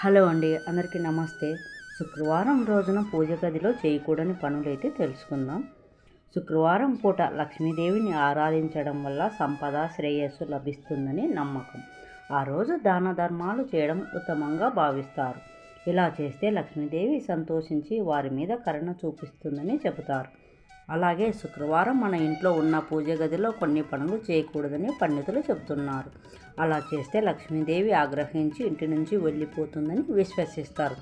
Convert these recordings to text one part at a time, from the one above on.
Hello అండి అందరికీ నమస్తే. శుక్రవారం రోజున పూజ గదిలో చేయకూడని పనులైతే తెలుసుకుందాం. శుక్రవారం పూట లక్ష్మీదేవిని ఆరాధించడం వల్ల సంపద శ్రేయస్సు లభిస్తుందని నమ్మకం. ఆ రోజు దాన ధర్మాలు చేయడం ఉత్తమంగా భావిస్తారు. ఇలా చేస్తే లక్ష్మీదేవి సంతోషించి వారి మీద కరుణ చూపిస్తుందని చెబుతారు. అలాగే శుక్రవారం మన ఇంట్లో ఉన్న పూజ గదిలో కొన్ని పనులు చేయకూడదని పండితులు చెబుతున్నారు. అలా చేస్తే లక్ష్మీదేవి ఆగ్రహించి ఇంటి నుంచి వెళ్ళిపోతుందని విశ్వసిస్తారు.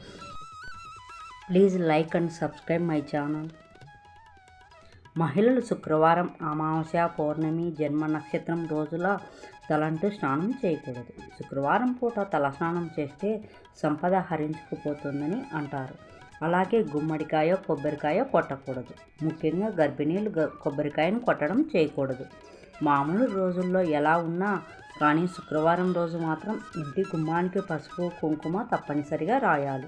Please like and subscribe my channel. మహిళలు శుక్రవారం అమావాస్య పౌర్ణమి జన్మ నక్షత్రం రోజుల తలంటూ స్నానం చేయకూడదు. శుక్రవారం పూట తల స్నానం చేస్తే సంపద హరించుకుపోతుందని అంటారు. అలాగే గుమ్మడికాయ కొబ్బరికాయ కొట్టకూడదు. ముఖ్యంగా గర్భిణీలు కొబ్బరికాయను కొట్టడం చేయకూడదు. మామూలు రోజుల్లో ఎలా ఉన్నా కానీ శుక్రవారం రోజు మాత్రం ఇంటి గుమ్మానికి పసుపు కుంకుమ తప్పనిసరిగా రాయాలి.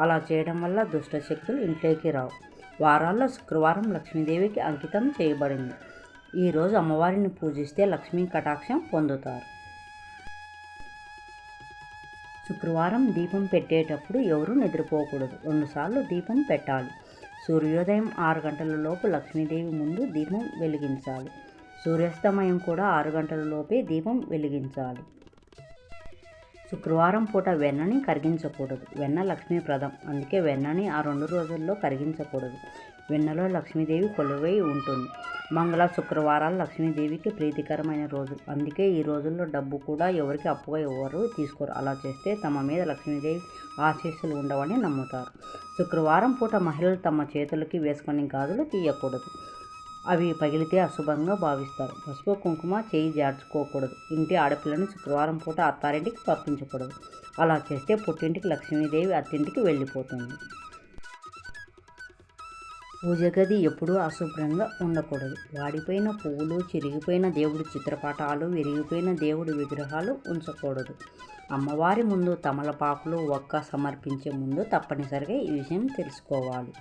అలా చేయడం వల్ల దుష్టశక్తులు ఇంట్లోకి రావు. వారాల్లో శుక్రవారం లక్ష్మీదేవికి అంకితం చేయబడింది. ఈరోజు అమ్మవారిని పూజిస్తే లక్ష్మీ కటాక్షం పొందుతారు. శుక్రవారం దీపం పెట్టేటప్పుడు ఎవరూ నిద్రపోకూడదు. రెండుసార్లు దీపం పెట్టాలి. సూర్యోదయం ఆరు గంటల లోపు లక్ష్మీదేవి ముందు దీపం వెలిగించాలి. సూర్యాస్తమయం కూడా ఆరు గంటల లోపే దీపం వెలిగించాలి. శుక్రవారం పూట వెన్నని కరిగించకూడదు. వెన్న లక్ష్మీప్రదం. అందుకే వెన్నని ఆ రెండు రోజుల్లో కరిగించకూడదు. వెన్నలో లక్ష్మీదేవి కొలువై ఉంటుంది. మంగళ శుక్రవారాలు లక్ష్మీదేవికి ప్రీతికరమైన రోజు. అందుకే ఈ రోజుల్లో డబ్బు కూడా ఎవరికి అప్పుగా ఎవరు తీసుకోరు. అలా చేస్తే తమ మీద లక్ష్మీదేవి ఆశీస్సులు ఉండవని నమ్ముతారు. శుక్రవారం పూట మహిళలు తమ చేతులకి వేసుకొని గాజులు తీయకూడదు. అవి పగిలితే అశుభంగా భావిస్తారు. పసుపు కుంకుమ చేయి జార్చుకోకూడదు. ఇంటి ఆడపిల్లను శుక్రవారం పూట అత్తారింటికి పంపించకూడదు. అలా చేస్తే పుట్టింటికి లక్ష్మీదేవి అత్తింటికి వెళ్ళిపోతుంది. పూజ గది ఎప్పుడూ అశుభ్రంగా ఉండకూడదు. వాడిపోయిన పువ్వులు చిరిగిపోయిన దేవుడి చిత్రపటాలు విరిగిపోయిన దేవుడి విగ్రహాలు ఉంచకూడదు. అమ్మవారి ముందు తమలపాకులు ఒక్క సమర్పించే ముందు తప్పనిసరిగా ఈ విషయం తెలుసుకోవాలి.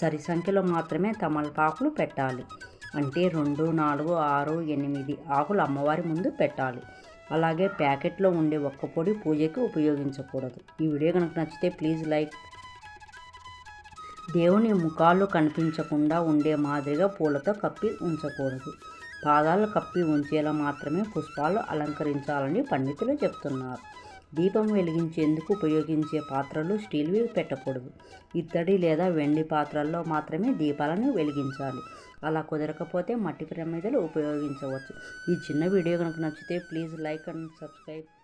సరి సంఖ్యలో మాత్రమే తమలపాకులు పెట్టాలి. అంటే రెండు నాలుగు ఆరు ఎనిమిది ఆకులు అమ్మవారి ముందు పెట్టాలి. అలాగే ప్యాకెట్లో ఉండే ఒక్క పొడి పూజకి ఉపయోగించకూడదు. ఈ వీడియో కనుక నచ్చితే ప్లీజ్ లైక్ దేవుని ముఖాలు కనిపించకుండా ఉండే మాదిరిగా పూలతో కప్పి ఉంచకూడదు. పాదాలు కప్పి ఉంచేలా మాత్రమే పుష్పాలు అలంకరించాలని పండితులు చెప్తున్నారు. దీపం వెలిగించేందుకు ఉపయోగించే పాత్రలు స్టీల్వి పెట్టకూడదు. ఇత్తడి లేదా వెండి పాత్రల్లో మాత్రమే దీపాలను వెలిగించాలి. అలా కుదరకపోతే మట్టి ప్రమిదలు ఉపయోగించవచ్చు. ఈ చిన్న వీడియో కనుక నచ్చితే ప్లీజ్ లైక్ అండ్ సబ్స్క్రైబ్.